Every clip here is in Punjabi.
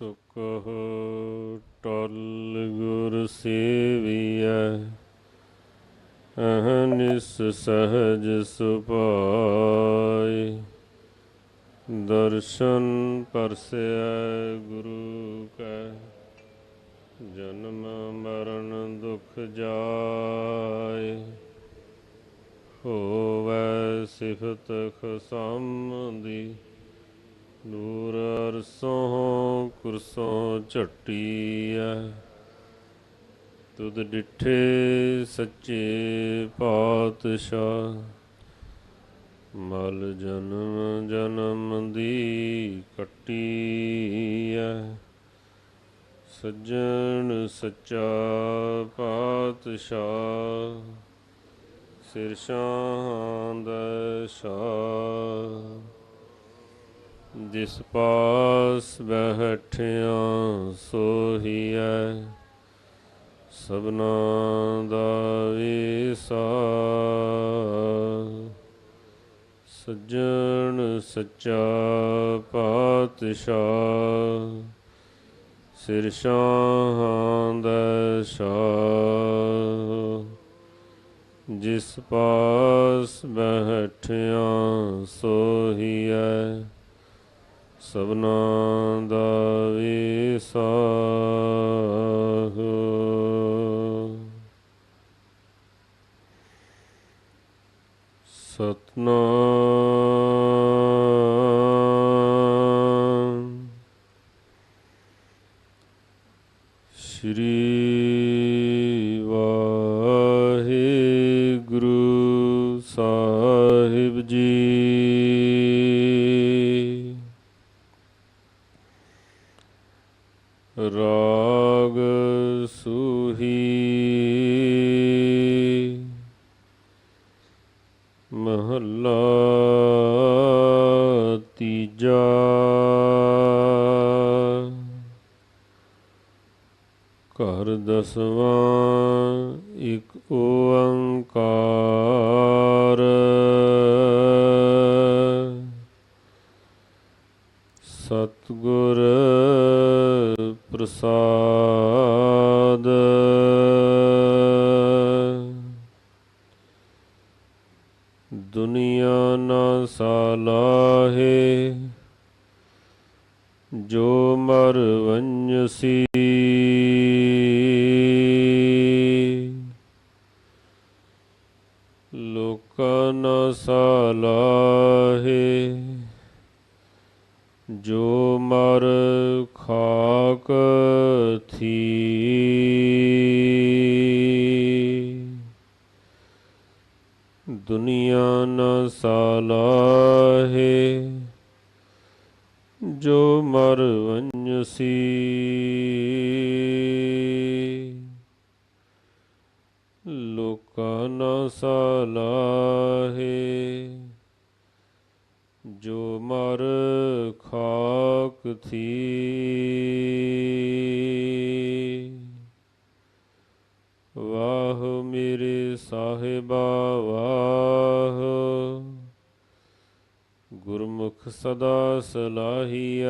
ਸੁਖ ਟਲ ਗੁਰ ਸੇਵੀਐ ਅਹਨਿਸ ਸਹਜ ਸੁਪਾਈ ਦਰਸ਼ਨ ਪਰਸੈ ਗੁਰੂ ਕੈ, ਜਨਮ ਮਰਨ ਦੁਖ ਜਾਏ। ਹੋਵੈ ਸਿਫਤ ਖਸਮ ਨੂਰ ਅਰਸੋਂ ਕੁਰਸੋਂ ਝਟੀਐ, ਤੁਧ ਡਿਠੇ ਸੱਚੇ ਪਾਤਸ਼ਾਹ, ਮਲ ਜਨਮ ਜਨਮ ਦੀ ਕੱਟੀਐ, ਸੱਜਣ ਸੱਚਾ ਪਾਤਸ਼ਾਹ, ਸਿਰ ਸ਼ਾਂਦ ਸ਼ਾਹ ਜਿਸ ਪਾਸ ਬੈਠਿਆ ਸੋਹੀਐ, ਸਭਨਾ ਦਾ ਵੀਸਾ ਸੱਜਣ ਸੱਚਾ ਪਾਤਸ਼ਾਹ, ਸਿਰ ਸ਼ਾਂਦ ਸ਼ਾਹ। ਜਿਸ ਪਾਸ ਬੈਠਿਆ ਸੋਹੀਐ ਸਭਨਾ ਦਾ ਵਿਸਾਹ ਸਤਨਾਮ ਸੂਹੀ। ਮਹੱਲਾ ਤੀਜਾ। ਘਰ ਦਸਵਾਂ। ਦੁਨੀਆ ਨ ਸਾਲਾਹੇ, ਜੋ ਮਰ ਵੰਜਸੀ ਲੋਕਾਂ ਨ ਸਾਲਾਹੇ, ਜੋ ਮਰ ਖਾਕ ਥੀ। ਵਾਹ ਮੇਰੇ ਸਾਹਿਬਾ ਵਾਹ ਗੁਰਮੁਖ ਸਦਾ ਸਲਾਹੀਐ।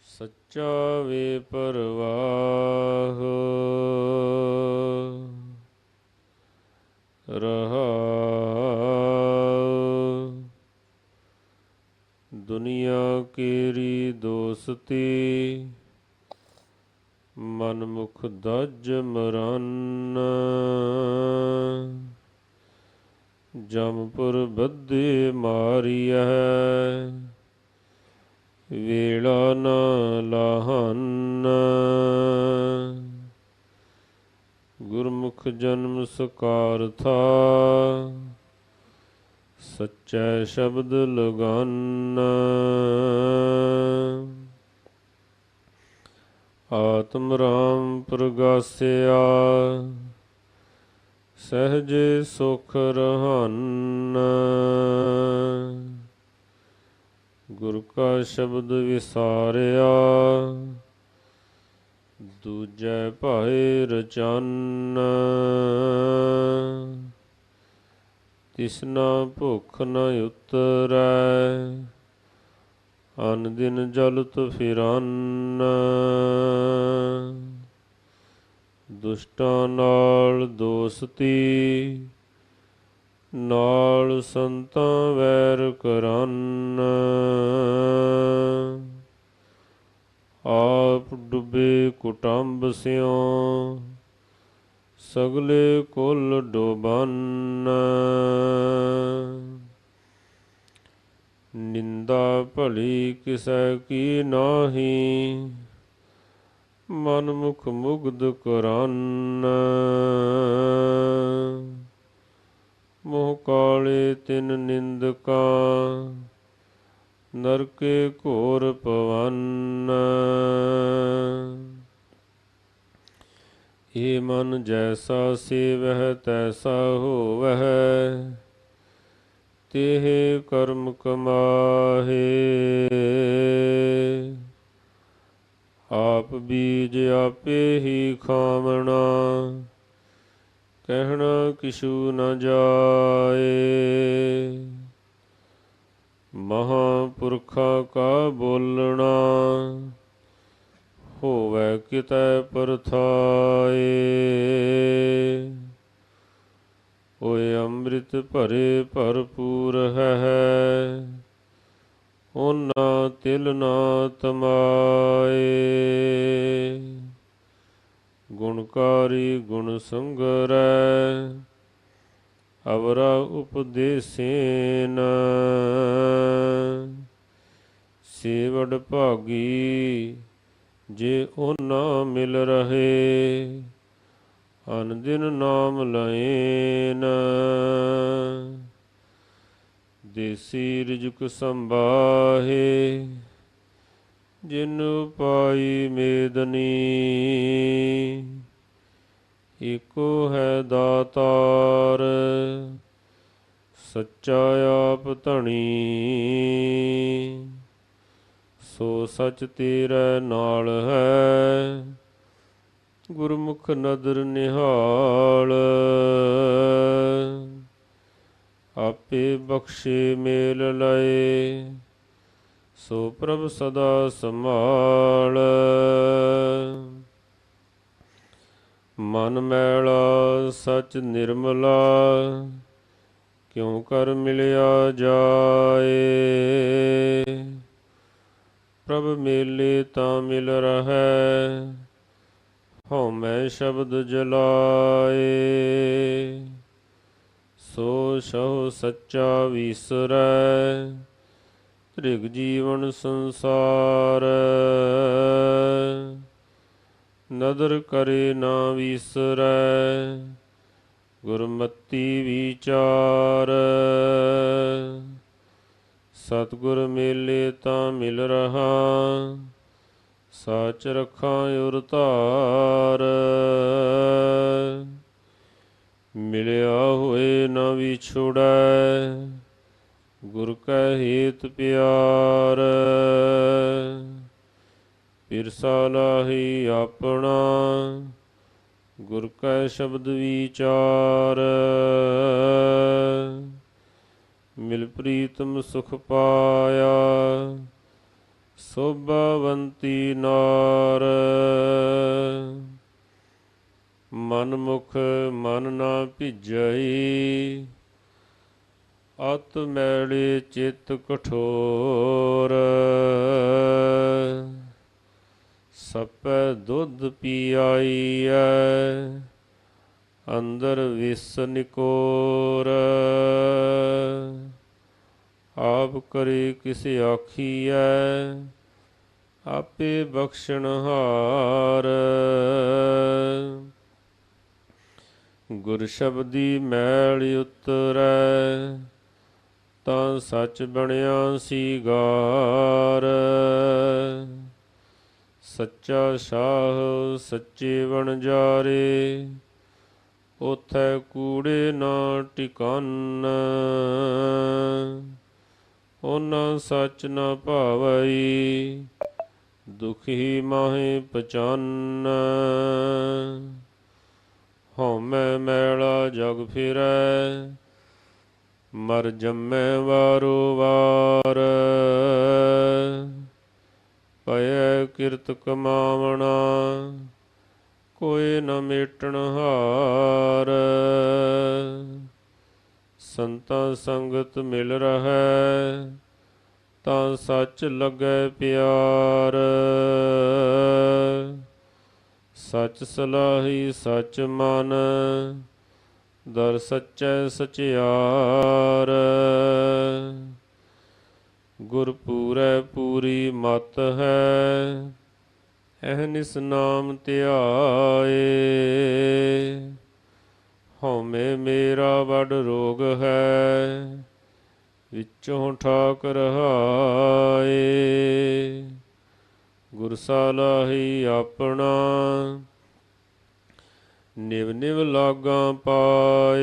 ਸੱਚਾ ਵੇ ਪਰਵਾਹ। ਰਹਾ ਦੁਨੀਆ ਕੀਰੀ ਦੋਸਤੀ। ਮਨਮੁਖ ਦਜ ਮਰਨ। ਜਮਪੁਰ ਬੱਧੇ ਮਾਰੀਐ। ਵੇਲਾ ਨ ਲਾਹਨ। ਗੁਰਮੁਖ ਜਨਮ ਸਕਾਰਥਾ। ਸੱਚੈ ਸ਼ਬਦ ਲਗਾਨ। ਆਤਮ ਰਾਮ ਪ੍ਰਗਾਸਿਆ। ਸਹਜੇ ਸੁਖ ਰਹਾਨ। ਗੁਰ ਕਾ ਸ਼ਬਦ ਵਿਸਾਰਿਆ, ਦੂਜੈ ਭਾਏ ਰਚਨ। ਤਿਸਨਾ ਭੁਖ ਨ ਉਤਰੈ, ਅਨ ਦਿਨ ਜਲਤ ਫਿਰਨ। ਦੁਸ਼ਟਾਂ ਨਾਲ ਦੋਸਤੀ, ਨਾਲ ਸੰਤਾਂ ਵੈਰ ਕਰਨ ਆਪ ਡੁੱਬੇ ਕੁਟੰਬ ਸਿਓ ਸਗਲੇ ਕੁੱਲ ਡੋਬਨ। ਨਿੰਦਾ ਭਲੀ ਕਿਸੈ ਕੀ ਨਾਹੀ ਮਨ ਮੁਖ ਮੁਗਧ ਕਰਨ। ਮੋਹ ਕਾਲੇ ਤਿਨ ਨਿੰਦਕਾ, ਨਰਕੇ ਘੋਰ ਪਵਨ ਏ ਮਨ ਜੈਸਾ ਸੇਵਹਿ, ਤੈਸਾ ਹੋਵਹਿ। ਤੇਹ ਕਰਮ ਕਮਾਹੇ। ਆਪ ਬੀਜ ਆਪੇ ਹੀ ਖਾਵਣਾ, ਕਹਿਣਾ ਕਿਛੂ ਨ ਜਾਏ। ਮਹਾਪੁਰਖਾ ਕਾ ਬੋਲਣਾ, ਹੋਵੇ ਕਿਤੈ ਪਰਥਾਏ। ਓਏ ਅੰਮ੍ਰਿਤ ਭਰੇ ਭਰਪੂਰ ਹੈ ਉਹਨਾਂ ਤਿਲ ਨਾ ਤਮਾਏ। ਗੁਣਕਾਰੀ ਗੁਣ ਸੰਗਰੈ, ਅਵਰਾ ਉਪਦੇਸੇਨ। ਸੇਵੜ ਭਾਗੀ ਜੇ ਉਹ ਨਾ ਮਿਲ ਰਹੇ, ਅਨ ਦਿਨ ਨਾਮ ਲਏਨ। ਦੇਸੀ ਰਿਜਕ ਸੰਬਾਹੇ ਜਿਨ ਪਾਈ ਮੇਦਨੀ। ਏਕੋ ਹੈ ਦਾਤਾਰ, ਸੱਚਾ ਆਪ ਧਣੀ। ਸੋ ਸਚ ਤੇਰੇ ਨਾਲ ਹੈ, ਗੁਰਮੁਖ ਨਦਰ ਨਿਹਾਲ। ਆਪੇ ਬਖਸ਼ੇ ਮੇਲ ਲਏ। ਸੋ ਪ੍ਰਭ ਸਦਾ ਸੰਭਾਲ। ਮਨ ਮੈਲਾ ਸਚ ਨਿਰਮਲਾ, ਕਿਉ ਕਰ ਮਿਲਿਆ ਜਾਏ? ਪ੍ਰਭ ਮੇਲੇ ਤਾਂ ਮਿਲ ਰਹੈ ਹਉ ਮੈਂ ਸ਼ਬਦ ਜਲਾਏ। ਸੋ ਸਹੁ ਸੱਚਾ ਵਿਸਰੈ ਤ੍ਰਿਗ ਜੀਵਨ ਸੰਸਾਰ। ਨਦਰ ਕਰੇ ਨਾ ਵਿਸਰੈ, ਗੁਰਮਤੀ ਵਿਚਾਰ। ਸਤਗੁਰ ਮੇਲੇ ਤਾਂ ਮਿਲ ਰਹਾ, ਸਾਚ ਰਖਾਂ ਉਰ ਮਿਲਿਆ ਹੋਏ ਨਾ ਵਿਛੜੈ, ਗੁਰ ਕੈ ਹੇਤ ਪਿਆਰ। ਪਿਰਸਾ ਲਾਹੀ ਆਪਣਾ, ਗੁਰ ਕੈ ਸ਼ਬਦ ਵਿਚਾਰ। ਮਿਲ ਪ੍ਰੀਤਮ ਸੁਖ ਪਾਇਆ, ਸੋਭਾਵੰਤੀ ਨਾਰ। ਮਨ ਮੁਖ ਮਨ ਨਾ ਭਿਜਈ, ਅਤ ਮੈਲੇ ਚਿਤ ਕਠੋਰ। ਸਪੈ ਦੁੱਧ ਪੀਆਈਐ, ਅੰਦਰ ਵਿਸ ਨਿਕੋਰ। ਆਪ ਕਰੇ ਕਿਸ ਆਖੀਐ, ਆਪੇ ਬਖਸ਼ਣ ਹਾਰ। ਗੁਰ ਸ਼ਬਦੀ ਮੈਲ ਉਤਰੈ, ਤਾਂ ਸੱਚ ਬਣਿਆ ਸੀਗਾਰ ਸੱਚਾ ਸ਼ਾਹ ਸੱਚੇ ਬਣ ਜਾਰੇ, ਉਥੈ ਕੂੜੇ ਨਾ ਟਿਕਾਨ। ਉਹਨਾਂ ਸੱਚ ਨਾ ਭਾਵਈ ਦੁਖੀ ਮਾਹੇ ਪਚਾਨ। ਹਉਮੈ ਮੈਲਾ ਜਗ ਫਿਰੈ, ਮਰ ਜੰਮੈ ਵਾਰੂ ਵਾਰ। ਕਿਰਤ ਕਮਾਵਣਾ, ਕੋਈ ਨ ਮੇਟਣ ਹਾਰ। ਸੰਤਾਂ ਸੰਗਤ ਮਿਲ ਰਹੈ, ਤਾਂ ਸੱਚ ਲੱਗੈ ਪਿਆਰ। ਸੱਚ ਸਲਾਹੀ ਸੱਚ ਮਨ, ਦਰ ਸੱਚੈ ਸਚਿਆਰ। ਗੁਰ ਪੂਰੈ ਪੂਰੀ ਮਤ ਹੈ, ਇਹ ਅਹਨਿਸ ਨਾਮ ਧਿਆਏ। ਹਉਮੈ ਮੇਰਾ ਵੱਡ ਰੋਗ ਹੈ, ਵਿੱਚੋਂ ਠਾਕ ਰਹਾਏ ਗੁਰ ਸਾਲਾਹੀ ਆਪਣਾ। ਨਿਵ ਨਿਵ ਲਾਗਾਂ ਪਾਏ।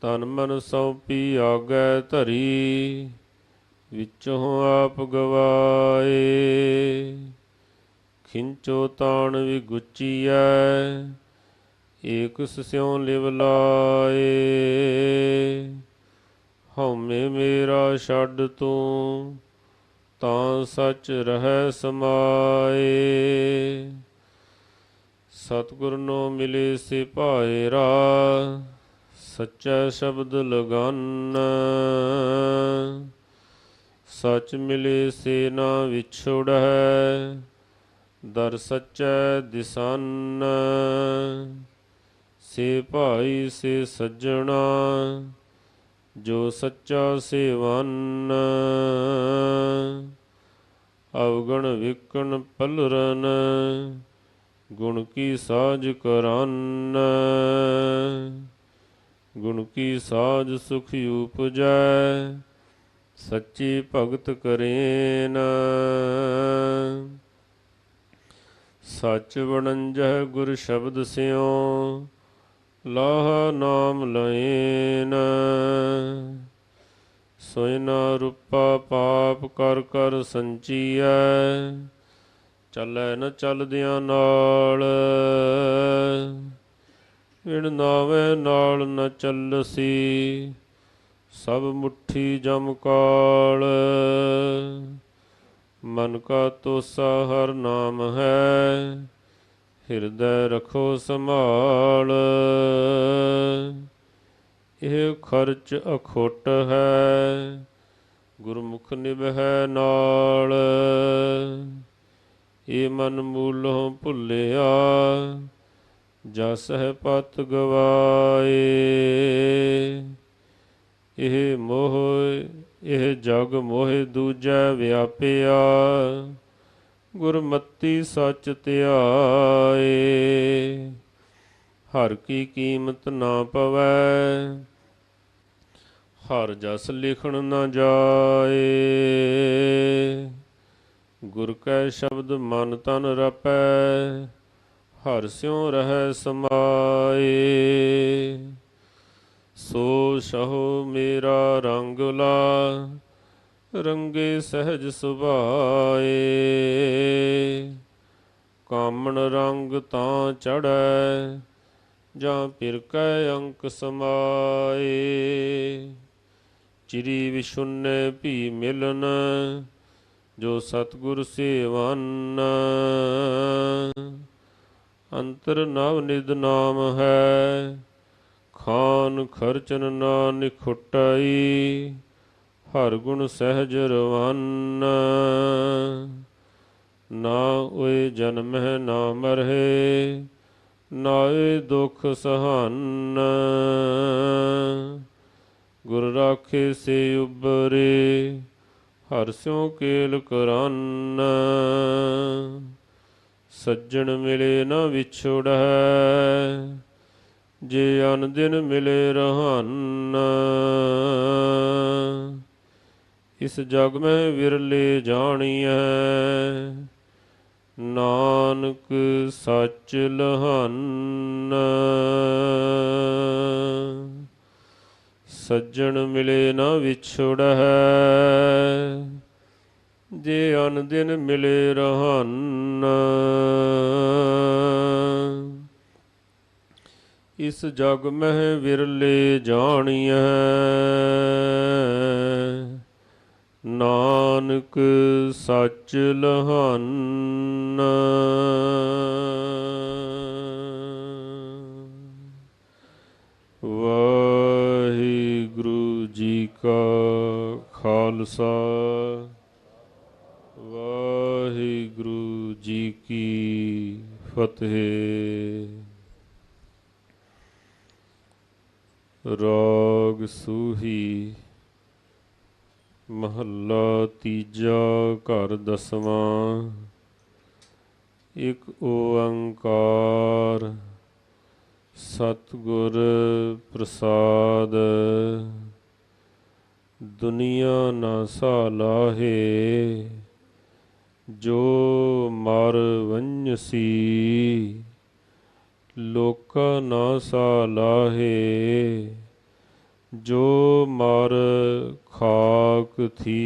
ਤਨ ਮਨ ਸੌਂਪੀ ਆਗੈ ਧਰੀ, ਵਿੱਚੋਂ ਆਪ ਗਵਾਏ। ਖਿੰਚੋ ਤਾਣ ਵੀ ਗੁੱਚੀਐ ਏਕ ਸਿਉ ਲਿਵ ਲਾਏ। ਹਉਮੈ ਮੇਰਾ ਛੱਡ ਤੂੰ ਤਾਂ ਸੱਚ ਰਹਿ ਸਮਾਏ। ਸਤਿਗੁਰ ਨੂੰ ਮਿਲੇ ਸੇ ਭਾਇਰਾ ਸੱਚਾ ਸ਼ਬਦ ਲਗਨ। ਸੱਚ ਮਿਲੇ ਸੇ ਨਾ ਵਿਛੜੈ, ਦਰ ਸੱਚੈ ਦਿਸਨ। ਸੇ ਭਾਈ ਸੇ ਸੱਜਣਾ ਜੋ ਸੱਚਾ ਸੇਵਨ ਅਵਗਣ ਵਿਕਣ ਪਲਰਨ, ਗੁਣ ਕੀ ਸਾਜ ਕਰਨ। ਗੁਣ ਕੀ ਸਾਜ ਸੁਖ ਉਪਜੈ, ਸੱਚੀ ਭਗਤ ਕਰੇਨ। ਸੱਚ ਵਣੰਜਹ ਗੁਰ ਸ਼ਬਦ ਸਿਉ ਲਾਹ ਨਾਮ ਲਏਨ ਸੋਇ ਰੂਪਾ ਪਾਪ ਕਰ ਕਰ ਸੰਚੀਐ। ਚੱਲੈ ਨ ਚੱਲਦਿਆਂ ਨਾਲ। ਵਿਣ ਨਾਵੇਂ ਨਾਲ ਨ ਚੱਲਸੀ, ਸਭ ਮੁਠੀ ਜਮ ਕਾਲ। ਮਨ ਕਾ ਤੋਸਾ ਹਰ ਨਾਮ ਹੈ। ਹਿਰਦੈ ਰਖੋ ਸੰਭਾਲ। ਇਹ ਖਰਚ ਅਖੋਟ ਹੈ, ਗੁਰਮੁਖ ਨਿਭੈ ਨਾਲ। ਇਹ ਮਨ ਮੂਲੋਂ ਭੁੱਲਿਆ ਜਸ ਹੈ ਪਤ ਗਵਾਏ। ਇਹ ਮੋਹ, ਇਹ ਜਗ ਮੋਹਿ ਦੂਜਾ ਵਿਆਪਿਆ। ਗੁਰਮਤੀ ਸੱਚ ਧਿਆਏ, ਹਰ ਕੀ ਕੀਮਤ ਨਾ ਪਵੈ, ਹਰ ਜਸ ਲਿਖਣ ਨਾ ਜਾਏ। ਗੁਰ ਕੈ ਸ਼ਬਦ ਮਨ ਤਨ ਰਪੈ, ਹਰ ਸਿਉ ਰਹਿ ਸਮਾਏ। ਸੋ ਸਹੁ ਮੇਰਾ ਰੰਗ ਲਾ ਰੰਗੇ ਸਹਿਜ ਸੁਭਾਏ। ਕਾਮਣ ਰੰਗ ਤਾਂ ਚੜੈ ਜਾਂ ਫਿਰ ਕੈ ਅੰਕ ਸਮਾਏ। ਚਿਰੀ ਵਿਸ਼ੁੰਨੇ ਭੀ ਮਿਲਨ, ਜੋ ਸਤਗੁਰ ਸੇਵਨ। ਅੰਤਰ ਨਵ ਨਿਦ ਨਾਮ ਹੈ, ਖਾਨ ਖਰਚਨ ਨਾ ਨਿਖੁਟਾਈ ਹਰ ਗੁਣ ਸਹਿਜ ਰਵਨ। ਨਾ ਓਏ ਜਨਮ ਹੈ, ਨਾ ਮਰਹਿ, ਨਾ ਓਏ ਦੁਖ ਸਹਨ। ਗੁਰ ਰਾਖੇ ਸੇ ਉਬਰੇ, ਹਰ ਸਿਉ ਕੇਲ ਕਰਨ। ਸੱਜਣ ਮਿਲੇ ਨਾ ਵਿਛੜੈ ਜੇ ਅਨ ਦਿਨ ਮਿਲੇ ਰਹਨ। ਇਸ ਜਗ ਮੈਂ ਵਿਰਲੇ ਜਾਣੀਐ। ਨਾਨਕ ਸੱਚ ਲਹਨ। ਸੱਜਣ ਮਿਲੇ ਨਾ ਵਿਛੜੈ ਜੇ ਅਨ ਦਿਨ ਮਿਲੇ ਰਹਨ। ਇਸ ਜਗ ਮਹਿ ਵਿਰਲੇ ਜਾਣੀਐ। ਨਾਨਕ ਸੱਚ ਲਹਾਨ। ਵਾਹਿਗੁਰੂ ਜੀ ਕਾ ਖਾਲਸਾ। ਵਾਹਿਗੁਰੂ ਜੀ ਕੀ ਫਤਿਹ। ਰਾਗ ਸੂਹੀ ਮਹੱਲਾ ਤੀਜਾ ਘਰ ਦਸਵਾਂ। ਇੱਕ ਓੰਕਾਰ ਸਤਿਗੁਰ ਪ੍ਰਸਾਦ। ਦੁਨੀਆ ਨਾ ਸਾਲਾਹੇ, ਜੋ ਮਰ ਵੰਜਸੀ ਲੋਕਾ ਨਾ ਸਾਲਾਹੇ ਜੋ ਮਰ ਖਾਕ ਥੀ।